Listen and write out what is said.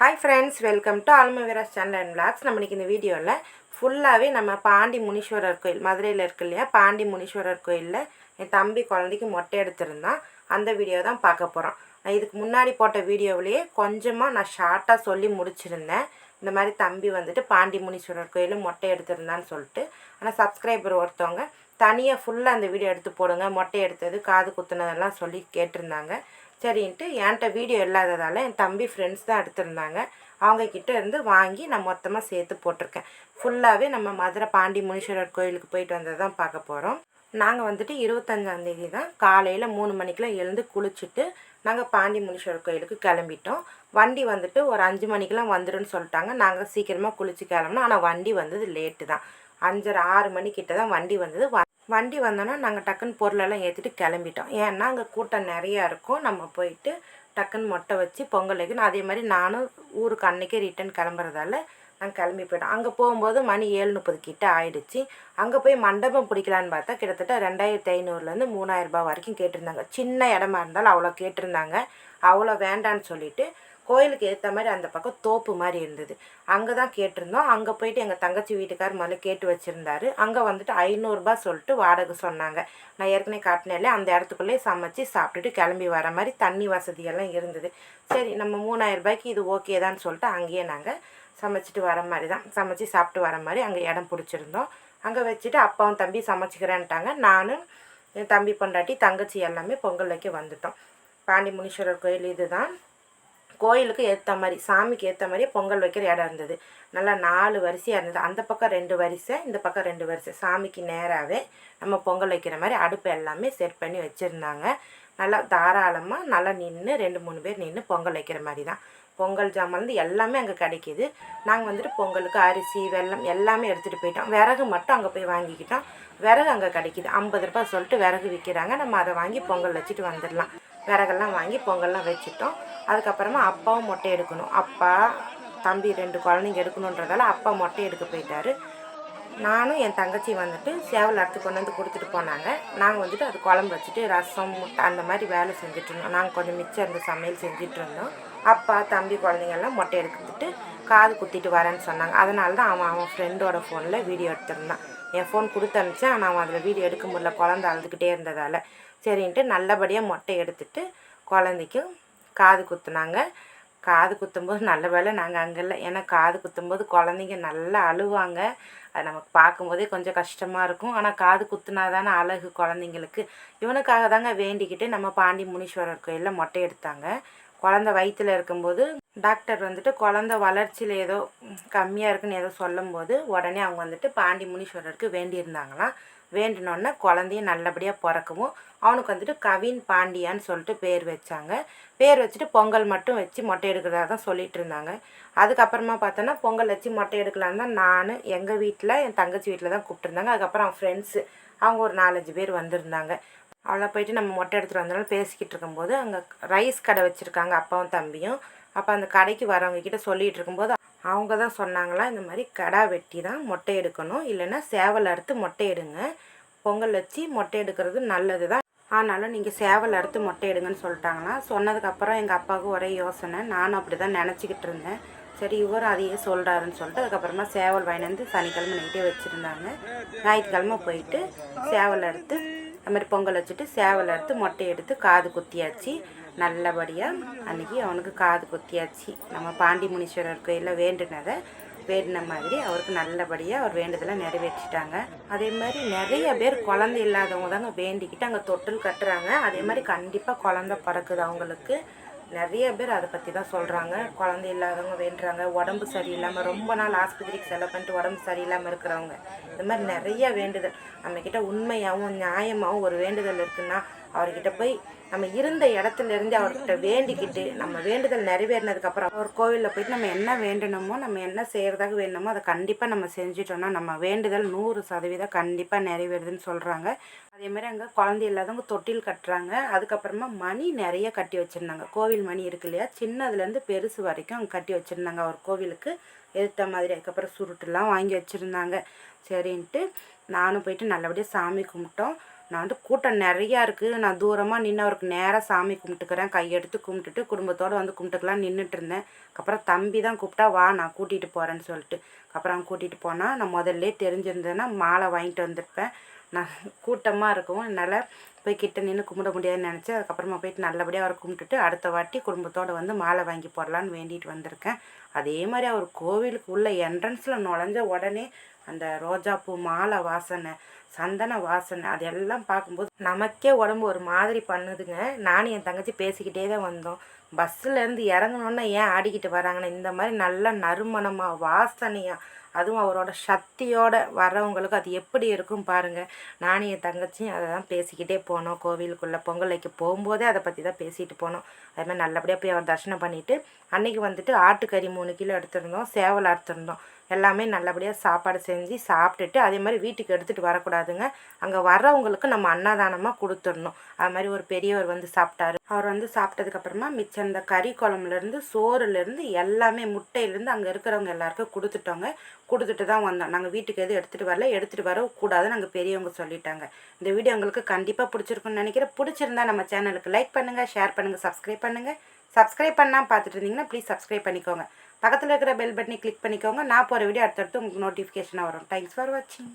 Hi friends welcome to ஆல்மவிராஸ் channel and vlogs நம்ம இன்றைக்கி இந்த வீடியோவில் ஃபுல்லாகவே நம்ம பாண்டி முனீஸ்வரர் கோயில் மதுரையில் இருக்கு இல்லையா? பாண்டி முனீஸ்வரர் கோயிலில் என் தம்பி குழந்தைக்கு மொட்டை எடுத்திருந்தான் அந்த வீடியோ தான் பார்க்க போகிறோம் நான் இதுக்கு முன்னாடி போட்ட வீடியோவிலேயே கொஞ்சமாக நான் ஷார்ட்டாக சொல்லி முடிச்சிருந்தேன். இந்த மாதிரி தம்பி வந்துட்டு பாண்டி முனீஸ்வரர் கோயிலில் மொட்டை எடுத்திருந்தான்னு சொல்லிட்டு. ஆனால் சப்ஸ்கிரைபர் ஒருத்தவங்க தனியாக ஃபுல்லாக அந்த வீடியோ எடுத்து போடுங்க. மொட்டை எடுத்தது காது குத்துனதெல்லாம் சொல்லி கேட்டிருந்தாங்க. சரின்ட்டு என்கிட்ட வீடியோ இல்லாததால் என் தம்பி ஃப்ரெண்ட்ஸ் தான் எடுத்திருந்தாங்க. அவங்கக்கிட்ட இருந்து வாங்கி நான் மொத்தமாக சேர்த்து போட்டிருக்கேன். ஃபுல்லாகவே நம்ம மதுரை பாண்டி முனீஸ்வரர் கோயிலுக்கு போயிட்டு வந்தது தான் பார்க்க போகிறோம் நாங்கள் வந்துட்டு இருபத்தஞ்சாந்தேதி தான் காலையில் மூணு மணிக்கெலாம் எழுந்து குளிச்சுட்டு நாங்கள் பாண்டி முனீஸ்வரர் கோயிலுக்கு கிளம்பிட்டோம். வண்டி வந்துட்டு ஒரு அஞ்சு மணிக்கெலாம் வந்துடுன்னு சொல்லிட்டாங்க. நாங்கள் சீக்கிரமாக குளிச்சு கிளம்புனோம் ஆனால் வண்டி வந்தது லேட்டு தான். அஞ்சரை ஆறு மணிக்கிட்ட தான் வண்டி வந்தது. வ- வண்டி வந்தோன்னா நாங்கள் டக்குன்னு பொருளெல்லாம் ஏற்றிட்டு கிளம்பிட்டோம். ஏன்னா அங்கே கூட்டம் நிறையா இருக்கும். நம்ம போயிட்டு டக்குன்னு மொட்டை வச்சு பொங்கல் வைக்கணும். அதே மாதிரி நானும் ஊருக்கு அன்றைக்கே ரிட்டன் கிளம்புறதால நாங்கள் கிளம்பி போயிட்டோம். அங்கே போகும்போது மணி ஏழு முப்பது கிட்ட ஆயிடுச்சு. அங்கே போய் மண்டபம் பிடிக்கலான்னு பார்த்தா கிட்டத்தட்ட ரெண்டாயிரத்தி ஐநூறுலேருந்து மூணாயிரரூபா வரைக்கும் கேட்டிருந்தாங்க. சின்ன இடமா இருந்தாலும் அவ்வளோ கேட்டிருந்தாங்க. அவ்வளோ வேண்டான்னு சொல்லிவிட்டு கோயிலுக்கு ஏற்ற மாதிரி அந்த பக்கம் தோப்பு மாதிரி இருந்தது. அங்கே தான் கேட்டிருந்தோம். அங்கே போயிட்டு எங்கள் தங்கச்சி வீட்டுக்கார் முதல்ல கேட்டு வச்சுருந்தாரு. அங்கே வந்துட்டு ஐநூறுரூபா சொல்லிட்டு வாடகை சொன்னாங்க. நான் ஏற்கனவே காட்டினேன்ல அந்த இடத்துக்குள்ளேயே சமைச்சு சாப்பிட்டுட்டு கிளம்பி வர மாதிரி தண்ணி வசதியெல்லாம் இருந்தது. சரி நம்ம மூணாயிரரூபாய்க்கு இது ஓகே தான் சொல்லிட்டு அங்கேயே நாங்கள் சமைச்சிட்டு வர மாதிரி தான். சமைச்சு சாப்பிட்டு வர மாதிரி அங்கே இடம் பிடிச்சிருந்தோம். அங்கே வச்சுட்டு அப்பாவும் தம்பி சமைச்சிக்கிறேன்ட்டாங்க. நானும் என் தம்பி பொண்டாட்டி தங்கச்சி எல்லாமே பொங்கல் வைக்க வந்துட்டோம். பாண்டி முனீஸ்வரர் கோயில் இதுதான். கோயிலுக்கு ஏற்ற மாதிரி சாமிக்கு ஏற்ற மாதிரியே பொங்கல் வைக்கிற இடம் இருந்தது. நல்லா நாலு வரிசையாக இருந்தது. அந்த பக்கம் ரெண்டு வரிசை இந்த பக்கம் ரெண்டு வரிசை. சாமிக்கு நேராகவே நம்ம பொங்கல் வைக்கிற மாதிரி அடுப்பு எல்லாமே செட் பண்ணி வச்சுருந்தாங்க. நல்லா தாராளமாக நல்லா நின்று ரெண்டு மூணு பேர் நின்று பொங்கல் வைக்கிற மாதிரி தான். பொங்கல் ஜாமான் வந்து எல்லாமே அங்கே கிடைக்கிது. நாங்கள் வந்துட்டு பொங்கலுக்கு அரிசி வெல்லம் எல்லாமே எடுத்துகிட்டு போயிட்டோம். விறகு மட்டும் அங்கே போய் வாங்கிக்கிட்டோம். விறகு அங்கே கிடைக்கிது. ஐம்பது ரூபாய் சொல்லிட்டு விறகு விற்கிறாங்க நம்ம அதை வாங்கி பொங்கல் வச்சுட்டு வந்துடலாம். விறகெல்லாம் வாங்கி பொங்கல்லாம் வச்சுட்டோம். அதுக்கப்புறமா அப்பாவும் மொட்டை எடுக்கணும். அப்பா தம்பி ரெண்டு குழந்தைங்க எடுக்கணுன்றதால அப்பா மொட்டை எடுக்க போயிட்டார். நானும் என் தங்கச்சி வந்துட்டு சேவல் அறுத்து கொண்டு வந்து கொடுத்துட்டு போனாங்க. நாங்கள் வந்துட்டு அது குழம்பு வச்சுட்டு ரசம் முட்டை அந்த மாதிரி வேலை செஞ்சுட்டு இருந்தோம். நாங்கள் கொஞ்சம் மிச்சம் இருந்த சமையல் செஞ்சுட்டு இருந்தோம். அப்பா தம்பி குழந்தைங்க எல்லாம் மொட்டை எடுத்துட்டு காது குத்திட்டு வரேன்னு சொன்னாங்க. அதனால தான் அவன் அவன் ஃப்ரெண்டோட ஃபோனில் வீடியோ எடுத்திருந்தான். என் ஃபோன் கொடுத்து அனுப்பிச்சேன். ஆனால் அவன் அதில் வீடியோ எடுக்க முடியல. குழந்த அழுதுகிட்டே இருந்ததால். சரின்ட்டு நல்லபடியாக மொட்டை எடுத்துட்டு குழந்தைக்கும் காது குத்துனாங்க. காது குத்தும்போது நல்ல வேலை நாங்கள் அங்கே இல்லை. ஏன்னா காது குத்தும்போது குழந்தைங்க நல்லா அழுவாங்க. அது நமக்கு பார்க்கும்போதே கொஞ்சம் கஷ்டமாக இருக்கும். ஆனால் காது குத்துனா தானே அழகு குழந்தைங்களுக்கு. இவனுக்காக தாங்க வேண்டிக்கிட்டு நம்ம பாண்டி முனீஸ்வரர் கோயிலில் மொட்டை எடுத்தாங்க. குழந்த வயிற்றில் இருக்கும்போது டாக்டர் வந்துட்டு குழந்த வளர்ச்சியில் ஏதோ கம்மியாக இருக்குன்னு ஏதோ சொல்லும்போது உடனே அவங்க வந்துட்டு பாண்டி முனீஸ்வரருக்கு வேண்டியிருந்தாங்களாம். வேண்டினோன்னா குழந்தையும் நல்லபடியாக பிறக்கவும். அவனுக்கு வந்துட்டு கவின் பாண்டியான்னு சொல்லிட்டு பேர் வச்சாங்க. பேர் வச்சுட்டு பொங்கல் மட்டும் வச்சு மொட்டை எடுக்கிறதா தான் சொல்லிட்டு இருந்தாங்க. அதுக்கப்புறமா பார்த்தோன்னா பொங்கல் வச்சு மொட்டை எடுக்கலான்னு தான் நான் எங்கள் வீட்டில் என் தங்கச்சி வீட்டில் தான் கூப்பிட்டுருந்தாங்க. அதுக்கப்புறம் அவன் ஃப்ரெண்ட்ஸு அவங்க ஒரு நாலஞ்சு பேர் வந்திருந்தாங்க. அவ்வளோ போயிட்டு நம்ம மொட்டை எடுத்துகிட்டு வந்தனால பேசிக்கிட்டு இருக்கும்போது அங்கே ரைஸ் கடை வச்சுருக்காங்க அப்பாவும் தம்பியும். அப்போ அந்த கடைக்கு வரவங்க கிட்ட சொல்லிகிட்டு இருக்கும்போது அவங்க தான் சொன்னாங்களா இந்த மாதிரி கடா வெட்டி தான் மொட்டை எடுக்கணும். இல்லைன்னா சேவல் அறுத்து மொட்டை எடுங்க. பொங்கல் வச்சு மொட்டை எடுக்கிறது நல்லது தான். ஆனாலும் நீங்கள் சேவல் அறுத்து மொட்டை எடுங்கன்னு சொல்லிட்டாங்களாம் சொன்னதுக்கப்புறம் எங்கள் அப்பாவுக்கு ஒரே யோசனை. நானும் அப்படி தான் நினச்சிக்கிட்டு இருந்தேன். சரி இவரும் அதையே சொல்கிறாருன்னு சொல்லிட்டு அதுக்கப்புறமா சேவல் வாங்கினு வந்து சனிக்கிழமை நைட்டே வச்சுருந்தாங்க. ஞாயிற்றுக்கிழமை போயிட்டு சேவல் அறுத்து அது மாதிரி பொங்கல் வச்சுட்டு சேவல் அறுத்து மொட்டை எடுத்து காது குத்தியாச்சு. நல்லபடியாக அன்னைக்கு அவனுக்கு காது குத்தியாச்சு. நம்ம பாண்டி முனீஸ்வரர் கோயிலில் வேண்டுனதை வேண்டின மாதிரி அவருக்கு நல்லபடியாக அவர் வேண்டுதலை நிறைவேற்றிட்டாங்க. அதே மாதிரி நிறைய பேர் குழந்தை இல்லாதவங்க தாங்க வேண்டிக்கிட்டு அங்கே தொட்டில் கட்டுறாங்க. அதே மாதிரி கண்டிப்பாக குழந்த பிறக்குது அவங்களுக்கு. நிறைய பேர் அதை பற்றி தான் சொல்கிறாங்க குழந்தை இல்லாதவங்க வேண்டுறாங்க. உடம்பு சரியில்லாமல் ரொம்ப நாள் ஆஸ்பத்திரிக்கு செலவு பண்ணிட்டு உடம்பு சரியில்லாமல் இருக்கிறவங்க. இந்த மாதிரி நிறைய வேண்டுதல். நம்மக்கிட்ட உண்மையாகவும் நியாயமாகவும் ஒரு வேண்டுதல் இருக்குன்னா அவர்கிட்ட போய் நம்ம இருந்த இடத்துல இருந்து அவர்கிட்ட வேண்டிக்கிட்டு நம்ம வேண்டுதல் நிறைவேறினதுக்கப்புறம் அவர் கோவிலில் போயிட்டு நம்ம என்ன வேண்டணுமோ நம்ம என்ன செய்கிறதாக வேணுமோ அதை கண்டிப்பாக நம்ம செஞ்சிட்டோம்னா நம்ம வேண்டுதல் நூறு சதவீதம் கண்டிப்பாக நிறைவேறுதுன்னு சொல்கிறாங்க அதே மாதிரி அங்கே குழந்தை இல்லாதவங்க தொட்டில் கட்டுறாங்க. அதுக்கப்புறமா மணி நிறைய கட்டி வச்சுருந்தாங்க. கோவில் மணி இருக்கு இல்லையா? சின்னதுலேருந்து பெருசு வரைக்கும் அங்கே கட்டி வச்சுருந்தாங்க அவர் கோவிலுக்கு. எடுத்த மாதிரி அதுக்கப்புறம் சுருட்டுலாம் வாங்கி வச்சுருந்தாங்க. சரின்ட்டு நானும் போயிட்டு நல்லபடியாக சாமி கும்பிட்டோம். நான் வந்து கூட்டம் நிறையா இருக்குது நான் தூரமாக நின்று அவருக்கு நேராக சாமி கும்பிட்டுக்கிறேன். கையெடுத்து கும்பிட்டுட்டு குடும்பத்தோடு வந்து கும்பிட்டுக்கலாம் நின்றுட்டு இருந்தேன். அப்புறம் தம்பி தான் கூப்பிட்டா வா நான் கூட்டிகிட்டு போகிறேன்னு சொல்லிட்டு. அப்புறம் அவன் கூட்டிகிட்டு போனால் நான் முதல்ல தெரிஞ்சிருந்தேன்னா மாலை வாங்கிட்டு வந்திருப்பேன். நான் கூட்டமாக இருக்கவும் என்னால் போய் கிட்ட நின்று கும்பிட முடியாதுன்னு நினச்சி அதுக்கப்புறமா போயிட்டு நல்லபடியாக அவரை கும்பிட்டுட்டு அடுத்த வாட்டி குடும்பத்தோடு வந்து மாலை வாங்கி போடலான்னு வேண்டிட்டு வந்திருக்கேன். அதே மாதிரி அவர் கோவிலுக்கு உள்ள என்ட்ரன்ஸில் நுழைஞ்ச உடனே அந்த ரோஜாப்பூ மாலை வாசனை சந்தன வாசனை அதெல்லாம் பார்க்கும்போது நமக்கே உடம்பு ஒரு மாதிரி பண்ணுதுங்க. நானும் என் தங்கச்சி பேசிக்கிட்டே தான் வந்தோம். பஸ்ஸுலேருந்து இறங்கணுன்னா ஏன் ஆடிக்கிட்டு வராங்கன்னா இந்த மாதிரி நல்ல நறுமணமாக வாசனையாக அதுவும் அவரோட சக்தியோட வர்றவங்களுக்கு அது எப்படி இருக்கும் பாருங்கள் நானும் என் தங்கச்சியும் அதை தான் பேசிக்கிட்டே போனோம். கோவிலுக்குள்ளே பொங்கல் வைக்க போகும்போதே அதை பற்றி தான் பேசிகிட்டு போனோம். அதேமாதிரி நல்லபடியாக போய் அவர் தரிசனம் பண்ணிவிட்டு அன்றைக்கி வந்துட்டு ஆட்டுக்கறி மூணு கிலோ எடுத்திருந்தோம் சேவல் அறுத்துருந்தோம். எல்லாமே நல்லபடியாக சாப்பாடு செஞ்சு சாப்பிட்டுட்டு அதே மாதிரி வீட்டுக்கு எடுத்துகிட்டு வரக்கூடாதுங்க. அங்கே வர்றவங்களுக்கு நம்ம அன்னதானமாக கொடுத்துடணும். அது மாதிரி ஒரு பெரியவர் வந்து சாப்பிட்டாரு. அவர் வந்து சாப்பிட்டதுக்கப்புறமா மிச்சம் இந்த கறி குழம்புலேருந்து சோறுலேருந்து எல்லாமே முட்டையிலேருந்து அங்கே இருக்கிறவங்க எல்லாருக்கும் கொடுத்துட்டோங்க. கொடுத்துட்டு தான் வந்தோம். நாங்கள் வீட்டுக்கு எதுவும் எடுத்துகிட்டு வரல. எடுத்துகிட்டு வரக்கூடாதுன்னு நாங்கள் பெரியவங்க சொல்லிட்டாங்க. இந்த வீடியோ உங்களுக்கு கண்டிப்பாக பிடிச்சிருக்குன்னு நினைக்கிறேன். பிடிச்சிருந்தா நம்ம சேனலுக்கு லைக் பண்ணுங்கள் ஷேர் பண்ணுங்கள் சப்ஸ்கிரைப் பண்ணுங்கள் சப்ஸ்கிரைப் பண்ணால் பார்த்துட்டு இருந்தீங்கன்னா ப்ளீஸ் சப்ஸ்கிரைப் பண்ணிக்கோங்க. பக்கத்தில் இருக்கிற பெல் பட்டனை கிளிக் பண்ணிக்கோங்க. நான் போகிற வீடியோ அடுத்தடுத்து உங்களுக்கு நோட்டிஃபிகேஷனாக வரும். தேங்க்ஸ் ஃபார் வாட்சிங்